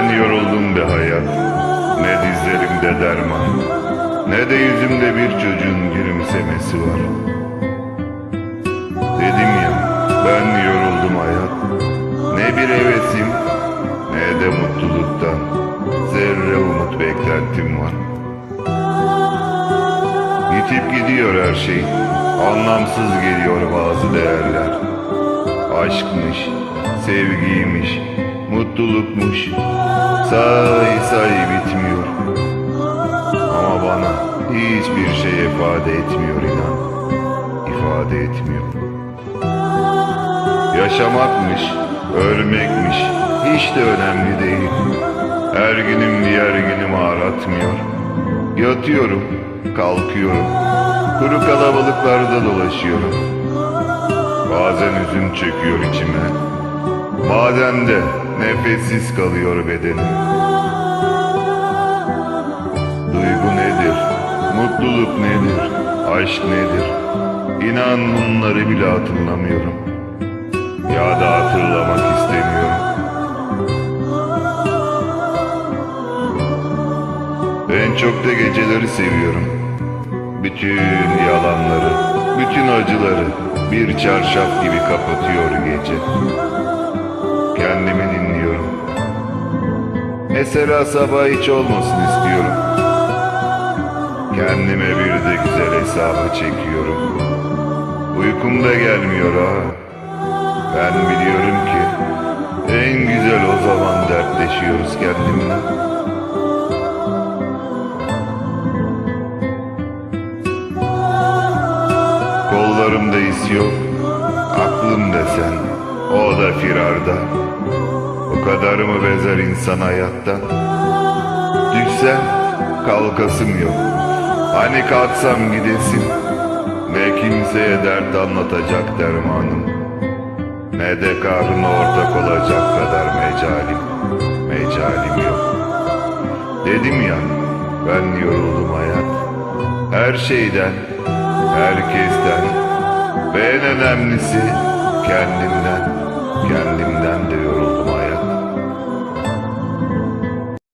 Ben yoruldum be hayat. Ne dizlerimde derman Ne de yüzümde bir çocuğun gülümsemesi var. Dedim ya ben yoruldum hayat. Ne bir hevesim Ne de mutluluktan Zerre umut beklentim var. Yitip gidiyor her şey Anlamsız geliyor bazı değerler. Aşkmış, sevgiymiş, mutlulukmuş. Say say bitmiyor. Ama bana hiçbir şey ifade etmiyor inan. İfade etmiyor. Yaşamakmış, ölmekmiş hiç de önemli değil. Her günüm diğer günümü aratmıyor Yatıyorum, kalkıyorum. Kuru kalabalıklarda dolaşıyorum. Bazen üzüm çöküyor içime Bazen de nefessiz kalıyor bedenim Duygu nedir? Mutluluk nedir? Aşk nedir? İnan bunları bile hatırlamıyorum Ya da hatırlamak istemiyorum En çok da geceleri seviyorum Bütün yalanları, bütün acıları bir çarşaf gibi kapatıyor gece. Mesela sabah hiç olmasın istiyorum. Kendime bir de güzel hesabı çekiyorum. Uykum da gelmiyor ha. Ben biliyorum ki en güzel o zaman dertleşiyoruz kendimle. Kollarımda iz yok, aklım desen, o da firarda. O kadar mı bezer insan hayattan? Düşsem kalkasım yok. Hani kalksam gidesim ve kimseye dert anlatacak dermanım. Ne de karnına ortak olacak kadar mecalim, mecalim yok. Dedim ya, ben yoruldum hayat. Her şeyden, herkesten ve en önemlisi kendimden.